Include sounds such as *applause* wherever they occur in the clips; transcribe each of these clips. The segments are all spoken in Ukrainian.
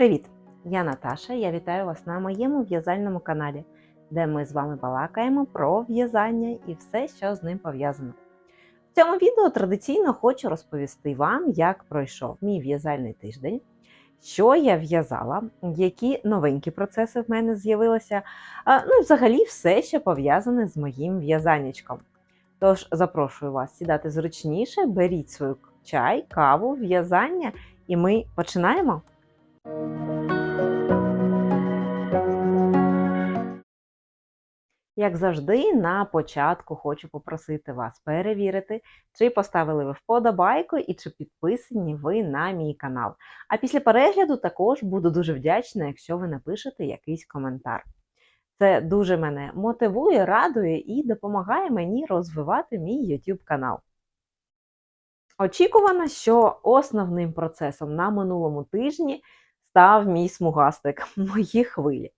Привіт! Я Наташа. Я вітаю вас на моєму в'язальному каналі, де ми з вами балакаємо про в'язання і все, що з ним пов'язано. В цьому відео традиційно хочу розповісти вам, як пройшов мій в'язальний тиждень, що я в'язала, які новенькі процеси в мене з'явилися, ну і взагалі все, що пов'язане з моїм в'язаннячком. Тож запрошую вас сідати зручніше, беріть свою чай, каву, в'язання, і ми починаємо. Як завжди, на початку хочу попросити вас перевірити, чи поставили ви вподобайку і чи підписані ви на мій канал. А після перегляду також буду дуже вдячна, якщо ви напишете якийсь коментар. Це дуже мене мотивує, радує і допомагає мені розвивати мій YouTube канал. Очікувано, що основним процесом на минулому тижні став мій смугастик, *laughs* мої хвилі.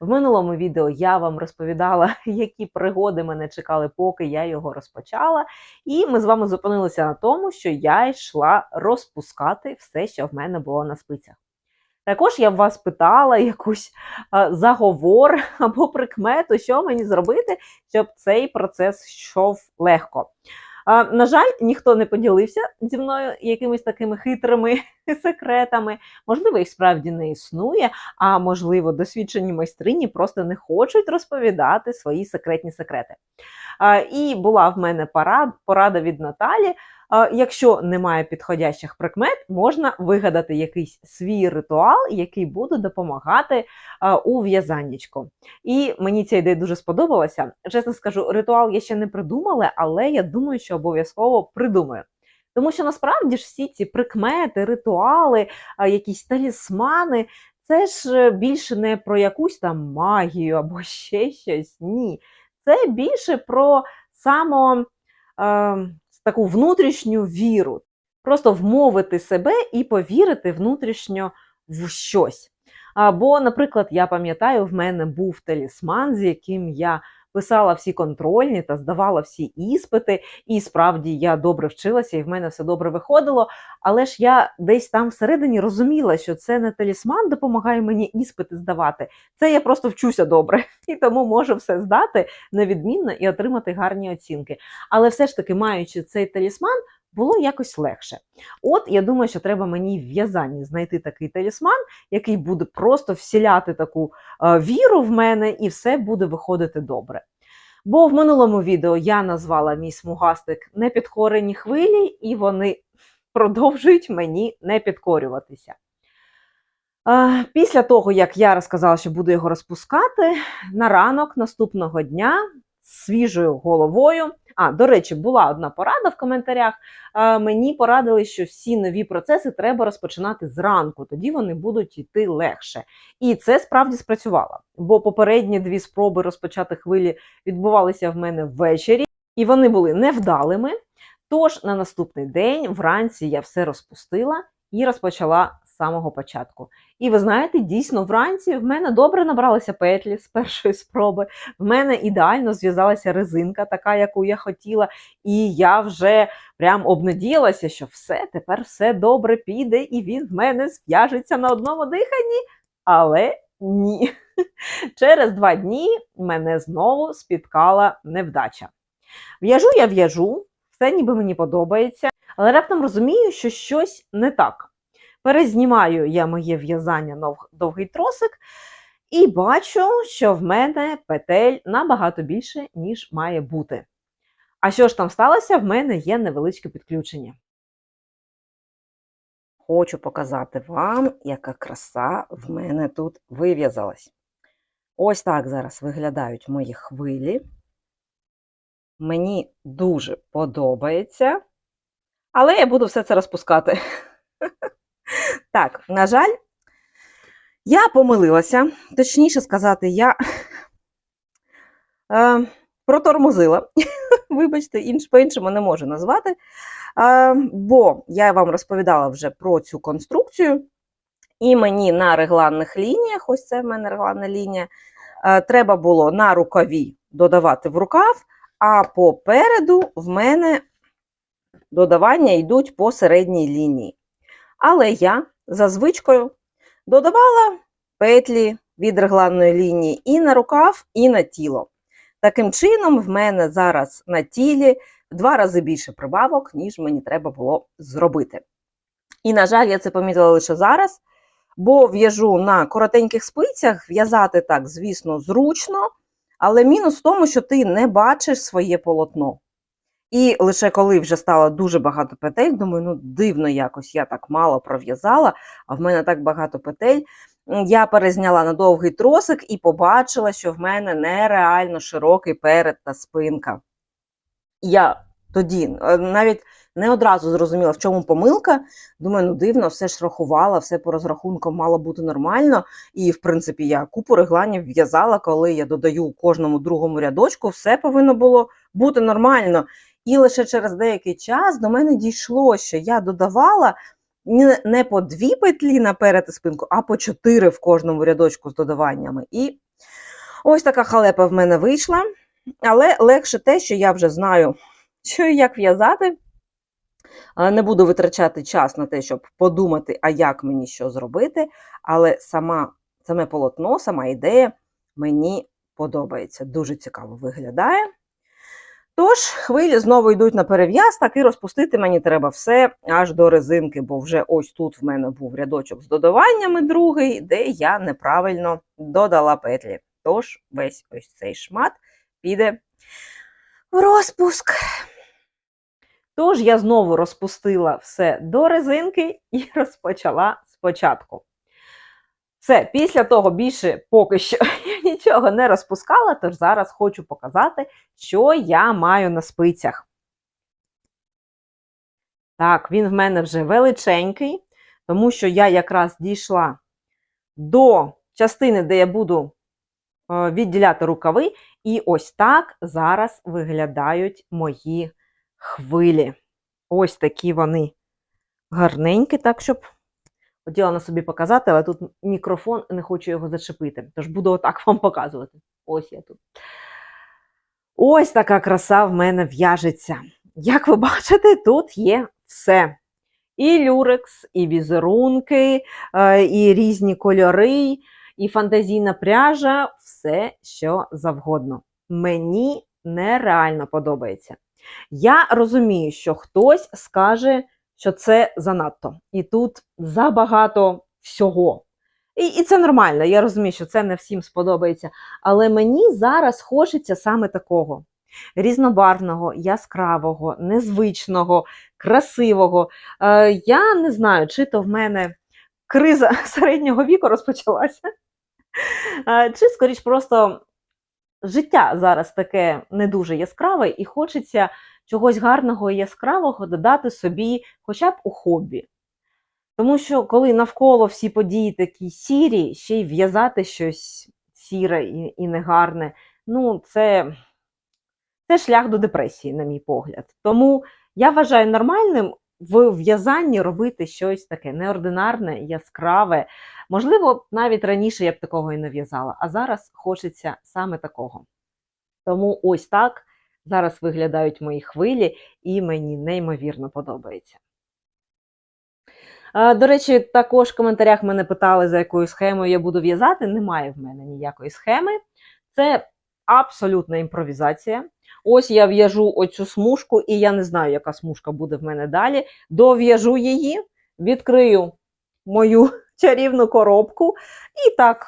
В минулому відео я вам розповідала, *laughs* які пригоди мене чекали, поки я його розпочала. І ми з вами зупинилися на тому, що я йшла розпускати все, що в мене було на спицях. Також я вас питала якусь заговор *laughs* або прикмету, що мені зробити, щоб цей процес йшов легко. На жаль, ніхто не поділився зі мною якимись такими хитрими *laughs* секретами. Можливо, їх справді не існує, а можливо, досвідчені майстрині просто не хочуть розповідати свої секретні секрети. І була в мене порад, порада від Наталі. Якщо немає підходящих прикмет, можна вигадати якийсь свій ритуал, який буде допомагати у в'язаннячку. І мені ця ідея дуже сподобалася. Чесно скажу, ритуал я ще не придумала, але я думаю, що обов'язково придумаю. Тому що насправді ж всі ці прикмети, ритуали, якісь талісмани, це ж е, більше не про якусь там магію або ще щось. Ні. Це більше про само. Е, таку внутрішню віру, просто вмовити себе і повірити внутрішньо в щось. Або, наприклад, я пам'ятаю, в мене був талісман, з яким я писала всі контрольні та здавала всі іспити, і справді я добре вчилася, і в мене все добре виходило. Але ж я десь там всередині розуміла, що це не талісман допомагає мені іспити здавати. Це я просто вчуся добре і тому можу все здати невідмінно і отримати гарні оцінки. Але все ж таки, маючи цей талісман, було якось легше. От я думаю, що треба мені в в'язанні знайти такий талісман, який буде просто всіляти таку е, віру в мене, і все буде виходити добре. Бо в минулому відео я назвала мій смугастик непідкорені хвилі, і вони продовжують мені не підкорюватися. Е, Після того, як я розказала, що буду його розпускати, на ранок наступного дня свіжою головою. А, до речі, була одна порада в коментарях. Мені порадили, що всі нові процеси треба розпочинати зранку, тоді вони будуть йти легше. І це справді спрацювало. Бо попередні дві спроби розпочати хвилі відбувалися в мене ввечері, і вони були невдалими. Тож на наступний день вранці я все розпустила і розпочала самого початку. І ви знаєте, дійсно, вранці в мене добре набралися петлі з першої спроби. В мене ідеально зв'язалася резинка, така, яку я хотіла, і я вже прям обнадіялася, що все, тепер все добре піде, і він в мене зв'яжеться на одному диханні. Але ні. *laughs* Через два дні мене знову спіткала невдача. В'яжу я в'яжу, все ніби мені подобається, але раптом розумію, що щось не так. Перезнімаю я моє в'язання на довгий тросик і бачу, що в мене петель набагато більше, ніж має бути. А що ж там сталося? В мене є невеличке підключення. Хочу показати вам, яка краса в мене тут вив'язалась. Ось так зараз виглядають мої хвилі. Мені дуже подобається, але я буду все це розпускати. *laughs* Так, на жаль, я помилилася, точніше сказати, я е, протормозила. *laughs* Вибачте, інш, по-іншому не можу назвати. Е, бо я вам розповідала вже про цю конструкцію, і мені на регланних лініях, ось це в мене регланна лінія, е, треба було на рукаві додавати в рукав, а попереду в мене додавання йдуть по середній лінії. Але я за звичкою додавала петлі від регланної лінії і на рукав, і на тіло. Таким чином, в мене зараз на тілі два рази більше прибавок, ніж мені треба було зробити. І, на жаль, я це помітила лише зараз, бо в'яжу на коротеньких спицях, в'язати так, звісно, зручно, але мінус в тому, що ти не бачиш своє полотно. І лише коли вже стало дуже багато петель, думаю, ну дивно якось я так мало пров'язала, а в мене так багато петель. Я перезняла на довгий тросик і побачила, що в мене нереально широкий перед та спинка. Я тоді е, навіть не одразу зрозуміла, в чому помилка. Думаю, ну дивно, все ж рахувала, все по розрахункам мало бути нормально. І, в принципі, я купу регланів в'язала, коли я додаю кожному другому рядочку, все повинно було бути нормально. І лише через деякий час до мене дійшло, що я додавала не- по дві петлі наперед і спинку, а по чотири в кожному рядочку з додаваннями. І ось така халепа в мене вийшла. Але легше те, що я вже знаю, *laughs* що і як в'язати. Не буду витрачати час на те, щоб подумати, а як мені що зробити. Але сама, саме полотно, сама ідея мені подобається. Дуже цікаво виглядає. Тож, хвилі знову йдуть на перев'яз, так і розпустити мені треба все аж до резинки, бо вже ось тут в мене був рядочок з додаваннями другий, де я неправильно додала петлі. Тож весь ось цей шмат піде в розпуск. Тож я знову розпустила все до резинки і *laughs* розпочала спочатку. Все, після того більше поки що нічого не розпускала, тож зараз хочу показати, що я маю на спицях. Так, він в мене вже величенький, тому що я якраз дійшла до частини, де я буду е, відділяти рукави, і ось так зараз виглядають мої хвилі. Ось такі вони гарненькі, так, щоб хотіла на собі показати, але тут мікрофон, не хочу його зачепити. Тож буду отак вам показувати. Ось я тут. Ось така краса в мене в'яжеться. Як ви бачите, тут є все. І люрекс, і візерунки, е, і різні кольори, і фантазійна пряжа, все, що завгодно. Мені нереально подобається. Я розумію, що хтось скаже, що це занадто, і тут забагато всього. І, і це нормально, я розумію, що це не всім сподобається. Але мені зараз хочеться саме такого: різнобарвного, яскравого, незвичного, красивого. Е, я не знаю, чи то в мене криза *laughs* середнього віку розпочалася, е, чи скоріш просто життя зараз таке не дуже яскраве, і хочеться чогось гарного і яскравого додати собі хоча б у хобі. Тому що коли навколо всі події такі сірі, ще й в'язати щось сіре і, негарне, ну це, це шлях до депресії, на мій погляд. Тому я вважаю нормальним в в'язанні робити щось таке неординарне, яскраве. Можливо, навіть раніше я б такого і не в'язала, а зараз хочеться саме такого. Тому ось так зараз виглядають мої хвилі, і мені неймовірно подобається. До речі, також в коментарях мене питали, за якою схемою я буду в'язати. Немає в мене ніякої схеми. Це абсолютна імпровізація. Ось я в'яжу оцю смужку, і я не знаю, яка смужка буде в мене далі. Дов'яжу її, відкрию мою *laughs* чарівну коробку і так,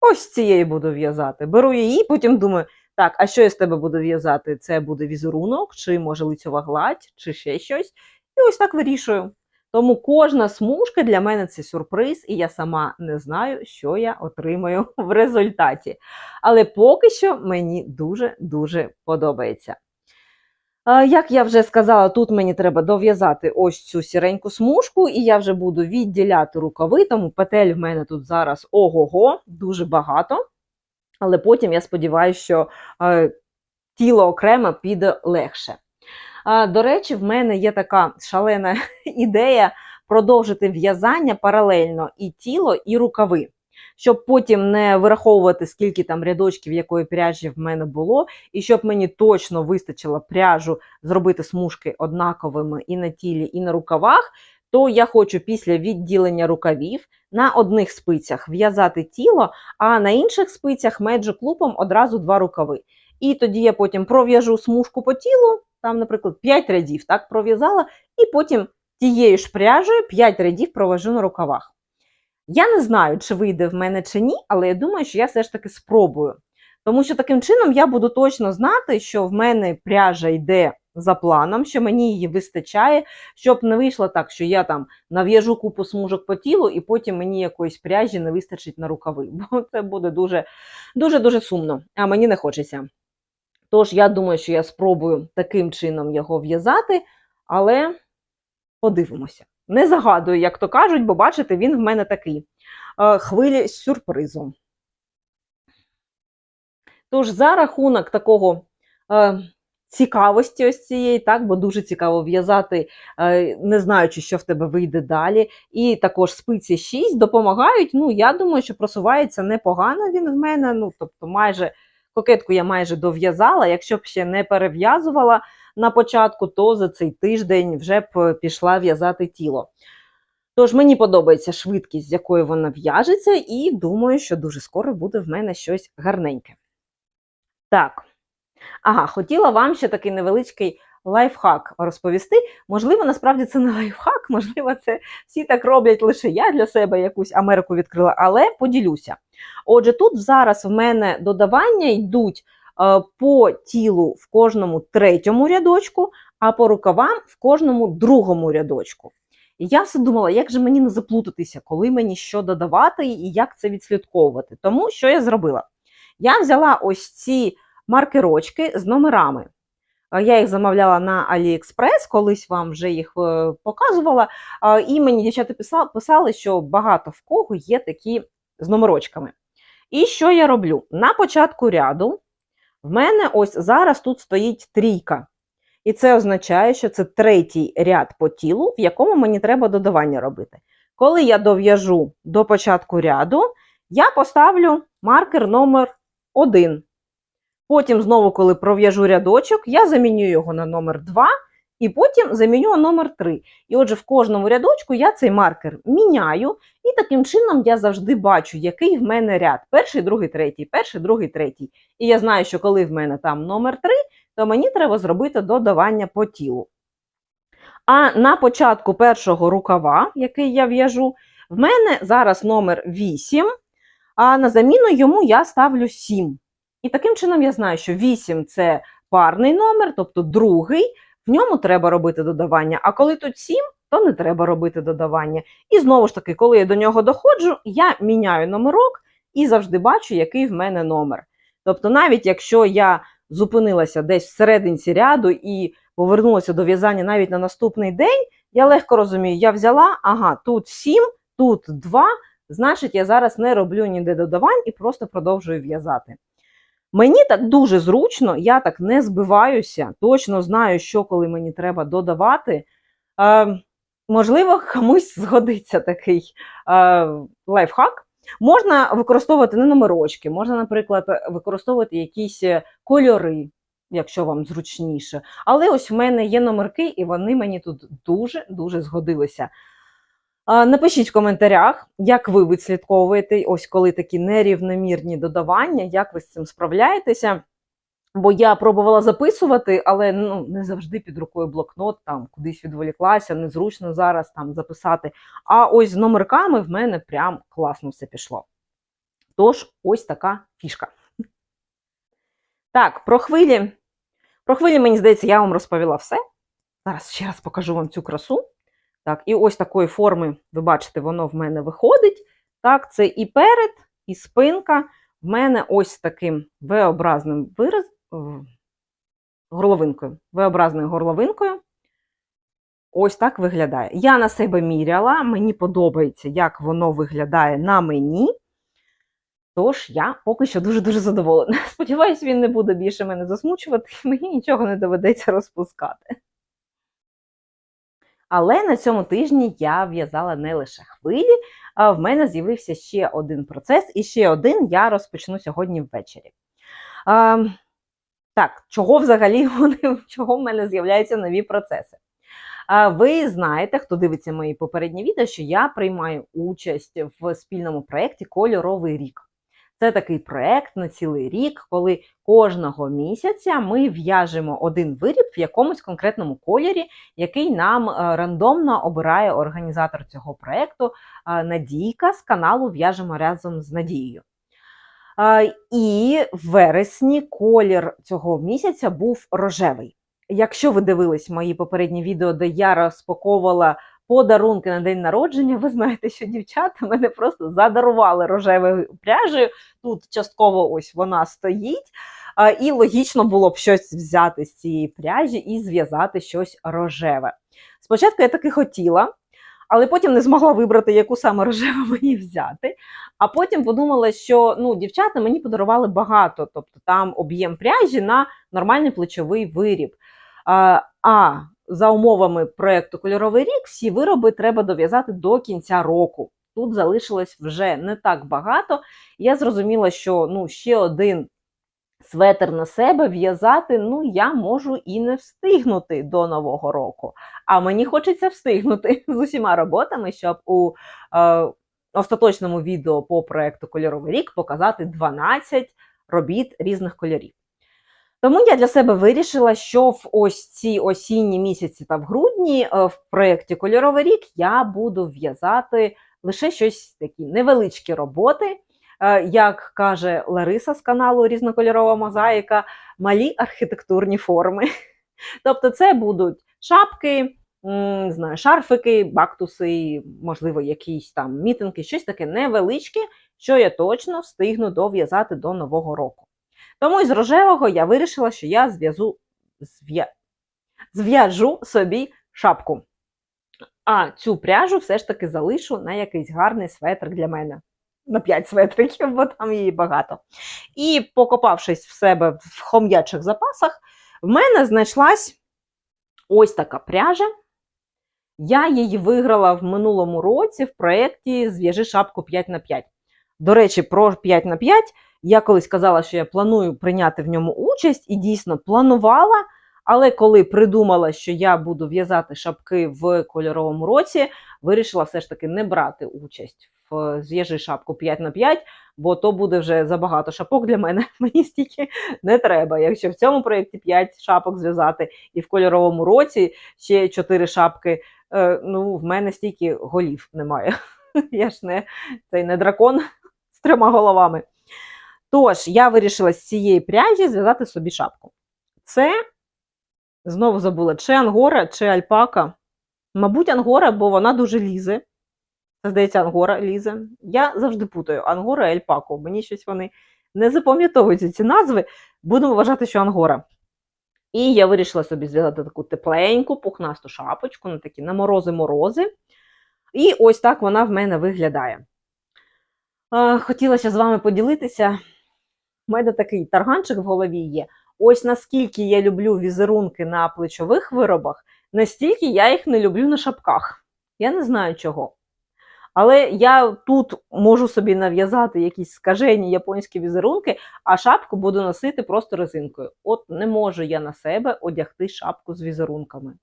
ось з цієї буду в'язати. Беру її, потім думаю, так, а що я з тебе буду в'язати? Це буде візерунок, чи може лицьова гладь, чи ще щось. І ось так вирішую. Тому кожна смужка для мене це сюрприз, і я сама не знаю, що я отримаю *laughs* в результаті. Але поки що мені дуже-дуже подобається. Як я вже сказала, тут мені треба дов'язати ось цю сіреньку смужку, і я вже буду відділяти рукави, тому петель в мене тут зараз ого-го, дуже багато. Але потім я сподіваюся, що е, тіло окремо піде легше. До речі, в мене є така шалена *laughs* ідея продовжити в'язання паралельно і тіло, і рукави, щоб потім не вираховувати, скільки там рядочків якої пряжі в мене було, і щоб мені точно вистачило пряжу зробити смужки однаковими і на тілі, і на рукавах. То я хочу після відділення рукавів на одних спицях в'язати тіло, а на інших спицях меджик лупом одразу два рукави. І тоді я потім пров'яжу смужку по тілу, там, наприклад, 5 рядів так пров'язала, і потім тією ж пряжею 5 рядів провожу на рукавах. Я не знаю, чи вийде в мене чи ні, але я думаю, що я все ж таки спробую. Тому що таким чином я буду точно знати, що в мене пряжа йде за планом, що мені її вистачає, щоб не вийшло так, що я там нав'яжу купу смужок по тілу, і потім мені якоїсь пряжі не вистачить на рукави. *laughs* Бо це буде дуже дуже дуже сумно, а мені не хочеться. Тож я думаю, що я спробую таким чином його в'язати, але подивимося. Не загадую, як то кажуть, бо бачите, він в мене такий е, хвилі з сюрпризом. Тож, за рахунок такого е, цікавості ось цієї, так, бо дуже цікаво в'язати, е, не знаючи, що в тебе вийде далі. І також спиці 6 допомагають. Ну, я думаю, що просувається непогано він в мене. Ну, тобто, майже кокетку я майже дов'язала. Якщо б ще не перев'язувала на початку, то за цей тиждень вже б пішла в'язати тіло. Тож мені подобається швидкість, з якою вона в'яжеться, і думаю, що дуже скоро буде в мене щось гарненьке. Так. Ага, хотіла вам ще такий невеличкий лайфхак розповісти. Можливо, насправді це не лайфхак, *laughs* можливо, це всі так роблять лише я для себе якусь Америку відкрила, але поділюся. Отже, тут зараз в мене додавання йдуть е, по тілу в кожному третьому рядочку, а по рукавам в кожному другому рядочку. І я все думала, як же мені не заплутатися, коли мені що додавати і як це відслідковувати. Тому що я зробила? Я взяла ось ці маркерочки з номерами. Е, Я їх замовляла на AliExpress, колись вам вже їх е, показувала. Е, І мені дівчата писали, що багато в кого є такі з номерочками. І що я роблю? На початку ряду в мене ось зараз тут стоїть трійка. І це означає, що це третій ряд по тілу, в якому мені треба додавання робити. Коли я дов'яжу до початку ряду, я поставлю маркер номер 1. Потім, знову, коли пров'яжу рядочок, я заміню його на номер 2 і потім заміню номер 3. І отже, в кожному рядочку я цей маркер міняю, і таким чином я завжди бачу, який в мене ряд. Перший, другий, третій, перший, другий, третій. І я знаю, що коли в мене там номер 3, то мені треба зробити додавання по тілу. А на початку першого рукава, який я в'яжу, в мене зараз номер 8, а на заміну йому я ставлю 7. І таким чином я знаю, що 8 це парний номер, тобто другий, в ньому треба робити додавання. А коли тут 7, то не треба робити додавання. І знову ж таки, коли я до нього доходжу, я міняю номерок і завжди бачу, який в мене номер. Тобто, навіть якщо я зупинилася десь всерединці ряду і повернулася до в'язання навіть на наступний день, я легко розумію, я взяла, ага, тут 7, тут 2, значить, я зараз не роблю ніде додавань і просто продовжую в'язати. Мені так дуже зручно, я так не збиваюся, точно знаю, що коли мені треба додавати. Е, можливо, комусь згодиться такий е, лайфхак. Можна використовувати не номерочки, можна, наприклад, використовувати якісь кольори, якщо вам зручніше. Але ось в мене є номерки, і вони мені тут дуже-дуже згодилися. Напишіть в коментарях, як ви відслідковуєте, ось коли такі нерівномірні додавання, як ви з цим справляєтеся. Бо я пробувала записувати, але ну, не завжди під рукою блокнот, там кудись відволіклася, незручно зараз там записати. А ось з номерками в мене прям класно все пішло. Тож, ось така фішка. Так, про хвилі. Про хвилі, мені здається, я вам розповіла все. Зараз ще раз покажу вам цю красу. Так, і ось такої форми, ви бачите, воно в мене виходить. Так, це і перед, і спинка. В мене ось таким V-образним вираз, горловинкою. V-образною горловинкою. Ось так виглядає. Я на себе міряла, мені подобається, як воно виглядає на мені. Тож я поки що дуже-дуже задоволена. *laughs* Сподіваюсь, він не буде більше мене засмучувати, і мені нічого не доведеться розпускати. Але на цьому тижні я в'язала не лише хвилі, а в мене з'явився ще один процес, і ще один я розпочну сьогодні ввечері. А, так, чого взагалі *laughs* вони, чого в мене з'являються нові процеси? А ви знаєте, хто дивиться мої попередні відео, що я приймаю участь в спільному проєкті Кольоровий рік. Це такий проєкт на цілий рік, коли кожного місяця ми в'яжемо один виріб в якомусь конкретному кольорі, який нам е, рандомно обирає організатор цього проєкту е, Надійка з каналу В'яжемо разом з Надією. Е, І в вересні колір цього місяця був рожевий. Якщо ви дивились мої попередні відео, де я розпаковувала подарунки на день народження, ви знаєте, що дівчата мене просто задарували рожевою пряжею. Тут частково ось вона стоїть. І логічно було б щось взяти з цієї пряжі і зв'язати щось рожеве. Спочатку я таки хотіла, але потім не змогла вибрати, яку саме рожеву *laughs* мені взяти. А потім подумала, що ну, дівчата мені подарували багато, тобто там об'єм пряжі на нормальний плечовий виріб. А за умовами проєкту Кольоровий рік всі вироби треба дов'язати до кінця року. Тут залишилось вже не так багато. Я зрозуміла, що ну, ще один светр на себе в'язати ну, я можу і не встигнути до Нового року. А мені хочеться встигнути *laughs* з усіма роботами, щоб у е, остаточному відео по проєкту Кольоровий рік показати 12 робіт різних кольорів. Тому я для себе вирішила, що в ось ці осінні місяці та в грудні е, в проєкті Кольоровий рік я буду в'язати лише щось такі невеличкі роботи, е, як каже Лариса з каналу Різнокольорова мозаїка, малі архітектурні форми. *laughs* Тобто, це будуть шапки, знаю, шарфики, бактуси, можливо, якісь там мітинги, щось таке невеличке, що я точно встигну дов'язати до Нового року. Тому із рожевого я вирішила, що я зв'яжу собі шапку. А цю пряжу все ж таки залишу на якийсь гарний светр для мене. На 5 светриків, бо там її багато. І покопавшись в себе в хом'ячих запасах, в мене знайшлась ось така пряжа. Я її виграла в минулому році в проєкті Зв'яжи шапку 5 на 5. До речі, про 5 на 5 я колись казала, що я планую прийняти в ньому участь, і дійсно планувала. Але коли придумала, що я буду в'язати шапки в кольоровому році, вирішила все ж таки не брати участь в зв'яжи шапку 5 на 5, бо то буде вже забагато шапок для мене. *laughs* Мені стільки не треба. Якщо в цьому проєкті 5 шапок зв'язати, і в кольоровому році ще 4 шапки, е, ну в мене стільки голів немає. *laughs* Я ж не цей не дракон з трьома головами. Тож, я вирішила з цієї пряжі зв'язати собі шапку. Це, знову забула, чи ангора, чи альпака. Мабуть, ангора, бо вона дуже лізе. Це, здається, ангора лізе. Я завжди путаю ангора і альпаку. Мені щось вони не запам'ятовуються ці назви. Будемо вважати, що ангора. І я вирішила собі зв'язати таку тепленьку, пухнасту шапочку на такі на морози-морози. І ось так вона в мене виглядає. Е, Хотілося з вами поділитися. У мене такий тарганчик в голові є. Ось наскільки я люблю візерунки на плечових виробах, настільки я їх не люблю на шапках. Я не знаю чого. Але я тут можу собі нав'язати якісь скажені японські візерунки, а шапку буду носити просто резинкою. От не можу я на себе одягти шапку з візерунками.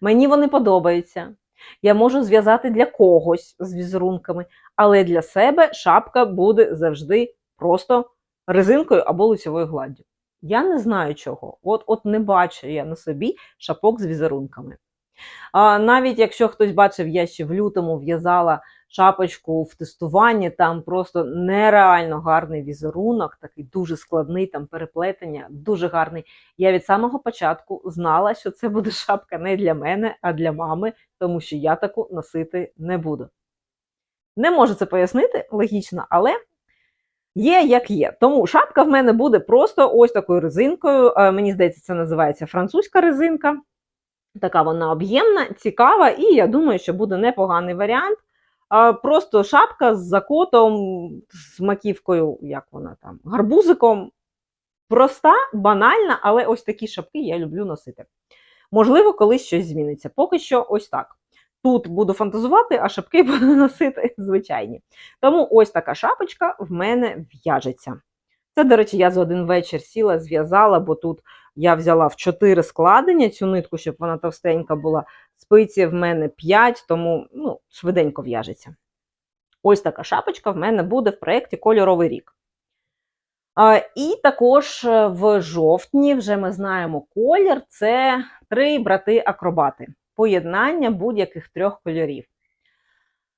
Мені вони подобаються. Я можу зв'язати для когось з візерунками, але для себе шапка буде завжди просто резинкою або лицевою гладдю. Я не знаю чого. От от не бачу я на собі шапок з візерунками. А навіть якщо хтось бачив, я ще в лютому в'язала шапочку в тестуванні, там просто нереально гарний візерунок, такий дуже складний, там переплетення, дуже гарний. Я від самого початку знала, що це буде шапка не для мене, а для мами, тому що я таку носити не буду. Не можу це пояснити логічно, але є як є. Тому шапка в мене буде просто ось такою резинкою. Е, Мені здається, це називається французька резинка. Така вона об'ємна, цікава, і я думаю, що буде непоганий варіант. Просто шапка з закотом, з маківкою, як вона там, гарбузиком. Проста, банальна, але ось такі шапки я люблю носити. Можливо, колись щось зміниться. Поки що ось так. Тут буду фантазувати, а шапки *laughs* буду носити звичайні. Тому ось така шапочка в мене в'яжеться. Це, до речі, я за один вечір сіла, зв'язала, бо тут я взяла в чотири складення цю нитку, щоб вона товстенька була спиці в мене 5, тому ну, швиденько в'яжеться. Ось така шапочка в мене буде в проєкті Кольоровий рік. І також е, в жовтні вже ми знаємо колір це три брати-акробати, поєднання будь-яких трьох кольорів.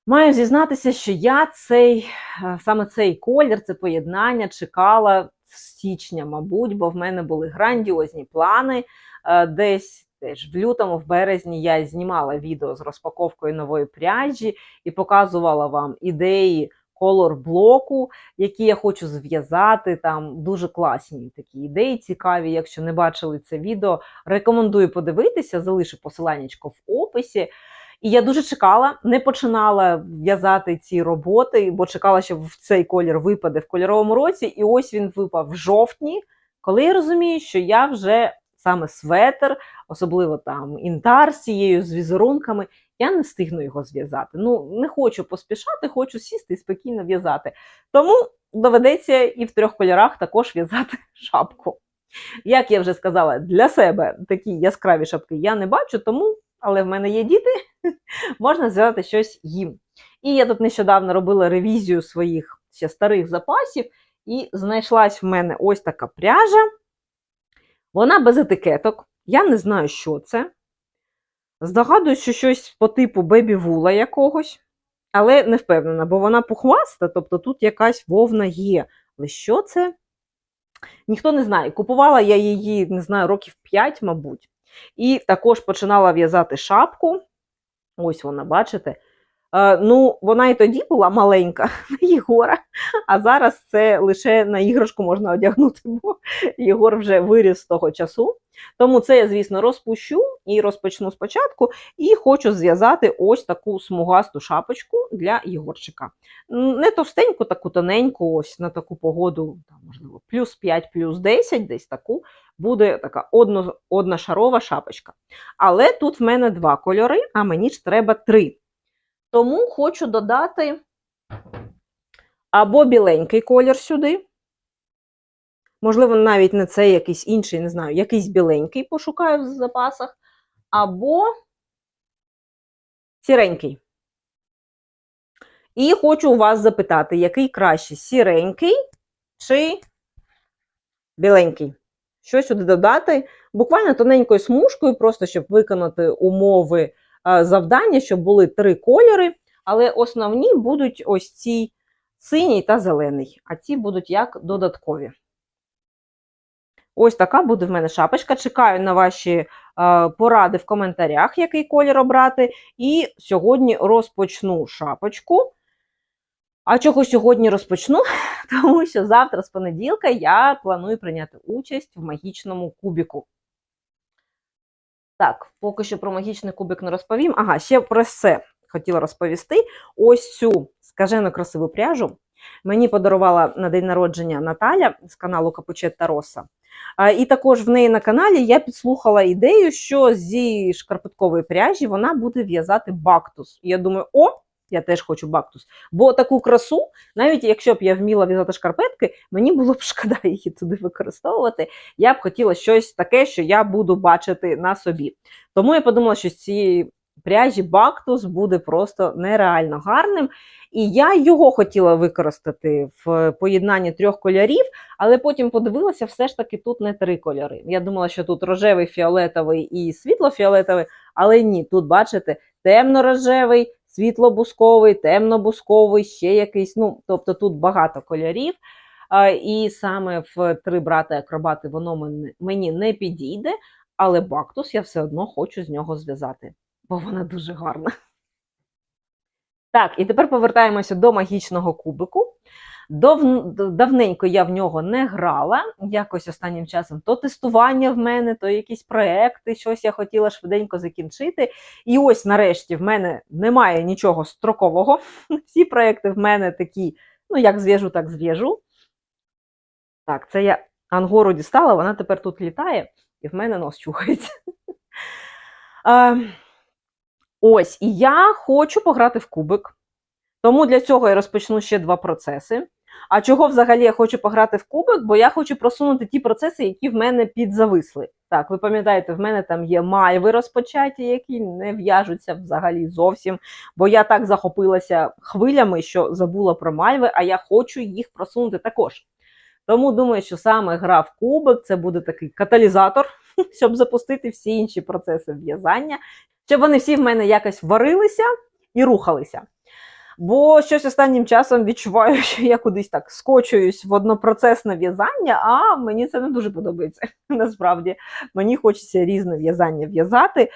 Маю зізнатися, що я цей, е, саме цей колір, це поєднання чекала з січня, мабуть, бо в мене були грандіозні плани. Е, Десь теж в лютому, в березні я знімала відео з розпаковкою нової пряжі і показувала вам ідеї колор блоку, які я хочу зв'язати. Там дуже класні такі ідеї, цікаві. Якщо не бачили це відео, рекомендую подивитися, залишу посиланнячко в описі. І я дуже чекала, не починала в'язати ці роботи, бо чекала, що в цей колір випаде в кольоровому році. І ось він випав в жовтні, коли я розумію, що я вже саме светр, особливо там інтар з цією з візерунками, я не встигну його зв'язати. Ну, не хочу поспішати, хочу сісти і спокійно в'язати. Тому доведеться і в трьох кольорах також в'язати *laughs* шапку. Як я вже сказала, для себе такі яскраві шапки я не бачу, тому, але в мене є діти, *laughs* можна зв'язати щось їм. І я тут нещодавно робила ревізію своїх ще старих запасів, і знайшлась в мене ось така пряжа. Вона без етикеток. Я не знаю, що це. Здогадуюсь, що щось по типу бебі-вула якогось, але не впевнена, бо вона пухваста, тобто тут якась вовна є. Але що це? Ніхто не знає. Купувала я її, не знаю, років 5, мабуть. І також починала в'язати шапку. Ось вона, бачите. Е, ну, вона і тоді була маленька *laughs* на Єгора, а зараз це лише на іграшку можна одягнути, бо Єгор вже виріс з того часу. Тому це я, звісно, розпущу і розпочну спочатку. І хочу зв'язати ось таку смугасту шапочку для Єгорчика. Не товстеньку, таку тоненьку, ось на таку погоду, там, можливо, плюс 5, плюс 10, десь таку, буде така одно, одношарова шапочка. Але тут в мене два кольори, а мені ж треба три. Тому хочу додати або біленький колір сюди. Можливо, навіть не цей якийсь інший, не знаю, якийсь біленький пошукаю в запасах, або сіренький. І хочу у вас запитати, який краще сіренький чи біленький? Що сюди додати? Буквально тоненькою смужкою, просто щоб виконати умови завдання, щоб були три кольори, але основні будуть ось ці синій та зелений, а ці будуть як додаткові. Ось така буде в мене шапочка. Чекаю на ваші е, поради в коментарях, який колір обрати. І сьогодні розпочну шапочку. А чого сьогодні розпочну? *laughs* Тому що завтра, з понеділка, я планую прийняти участь в магічному кубіку. Так, поки що про магічний кубик не розповім. Ага, ще про це хотіла розповісти. Ось цю скажену красиву пряжу мені подарувала на день народження Наталя з каналу Капучетта Роса. І також в неї на каналі я підслухала ідею, що зі шкарпеткової пряжі вона буде в'язати бактус. Я думаю, о, я теж хочу бактус. Бо таку красу, навіть якщо б я вміла в'язати шкарпетки, мені було б *laughs* шкода її туди використовувати. Я б хотіла щось таке, що я буду бачити на собі. Тому я подумала, що з цієї пряжі бактус буде просто нереально гарним. І я його хотіла використати в поєднанні трьох кольорів, але потім подивилася, все ж таки тут не три кольори. Я думала, що тут рожевий, фіолетовий і світло-фіолетовий, але ні, тут, бачите, темно-рожевий, світло-бусковий, темно-бусковий, ще якийсь. Ну, тобто тут багато кольорів. І саме в три брати-акробати воно мені не підійде, але бактус я все одно хочу з нього зв'язати, бо вона дуже гарна. Так, і тепер повертаємося до магічного кубику. Дов... Давненько я в нього не грала. Якось останнім часом то тестування в мене, то якісь проекти, щось я хотіла швиденько закінчити. І ось нарешті в мене немає нічого строкового. *laughs* Всі проекти в мене такі, ну, як зв'яжу, так зв'яжу. Так, це я ангору дістала, вона тепер тут літає, і в мене нос чухається. *laughs* Ось, і я хочу пограти в кубик. Тому для цього я розпочну ще два процеси. А чого взагалі я хочу пограти в кубик? Бо я хочу просунути ті процеси, які в мене підзависли. Так, ви пам'ятаєте, в мене там є майви розпочаті, які не в'яжуться взагалі зовсім. Бо я так захопилася хвилями, що забула про майви, а я хочу їх просунути також. Тому думаю, що саме гра в кубик це буде такий каталізатор, *laughs* щоб запустити всі інші процеси в'язання, щоб вони всі в мене якось варилися і рухалися. Бо щось останнім часом відчуваю, *laughs* що я кудись так скочуюсь в однопроцесне в'язання, а мені це не дуже подобається. *laughs* Насправді мені хочеться різне в'язання в'язати,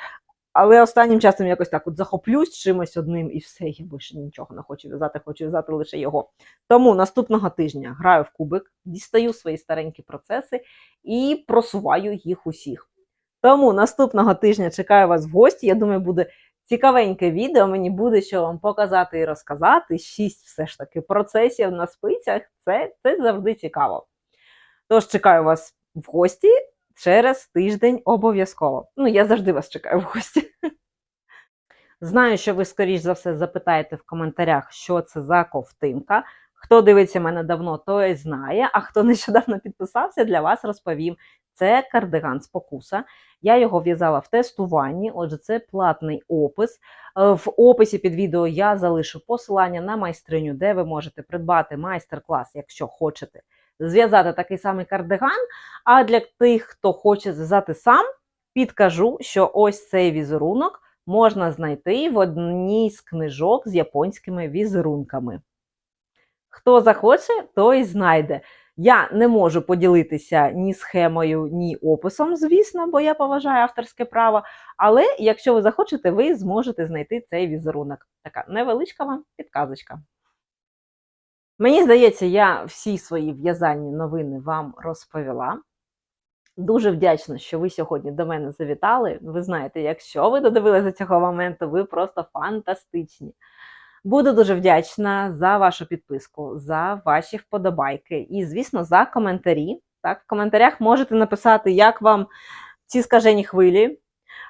але останнім часом якось так от захоплюсь чимось одним і все, я більше нічого не хочу в'язати, хочу в'язати лише його. Тому наступного тижня граю в кубик, дістаю свої старенькі процеси і просуваю їх усіх. Тому наступного тижня чекаю вас в гості. Я думаю, буде цікавеньке відео. Мені буде що вам показати і розказати. Шість все ж таки процесів на спицях. Це, це завжди цікаво. Тож чекаю вас в гості через тиждень обов'язково. Ну, я завжди вас чекаю в гості. Знаю, що ви, скоріш за все, запитаєте в коментарях, що це за ковтинка. Хто дивиться мене давно, той знає, а хто нещодавно підписався, для вас розповім. Це кардиган спокуса. Я його в'язала в тестуванні, отже, це платний опис. Е, В описі під відео я залишу посилання на майстриню, де ви можете придбати майстер-клас, якщо хочете зв'язати такий самий кардиган. А для тих, хто хоче зв'язати сам, підкажу, що ось цей візерунок можна знайти в одній з книжок з японськими візерунками. Хто захоче, той знайде. Я не можу поділитися ні схемою, ні описом, звісно, бо я поважаю авторське право. Але якщо ви захочете, ви зможете знайти цей візерунок. Така невеличка вам підказочка. Мені здається, я всі свої в'язальні новини вам розповіла. Дуже вдячна, що ви сьогодні до мене завітали. Ви знаєте, якщо ви додивилися до цього моменту, ви просто фантастичні. Буду дуже вдячна за вашу підписку, за ваші вподобайки і, звісно, за коментарі. Так, в коментарях можете написати, як вам ці скажені хвилі,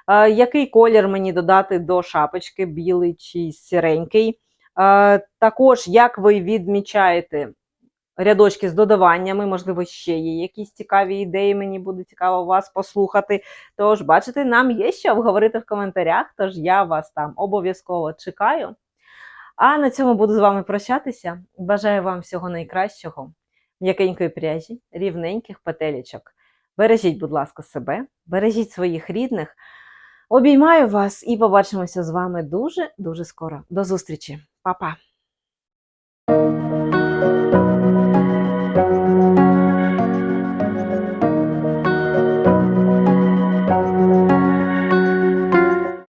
е, який колір мені додати до шапочки, білий чи сіренький. Е, Також, як ви відмічаєте рядочки з додаваннями, можливо, ще є якісь цікаві ідеї, мені буде цікаво вас послухати. Тож, бачите, нам є що обговорити в коментарях, тож я вас там обов'язково чекаю. А на цьому буду з вами прощатися. Бажаю вам всього найкращого, м'якенької пряжі, рівненьких петелічок. Бережіть, будь ласка, себе, бережіть своїх рідних. Обіймаю вас і побачимося з вами дуже-дуже скоро. До зустрічі, Па-па!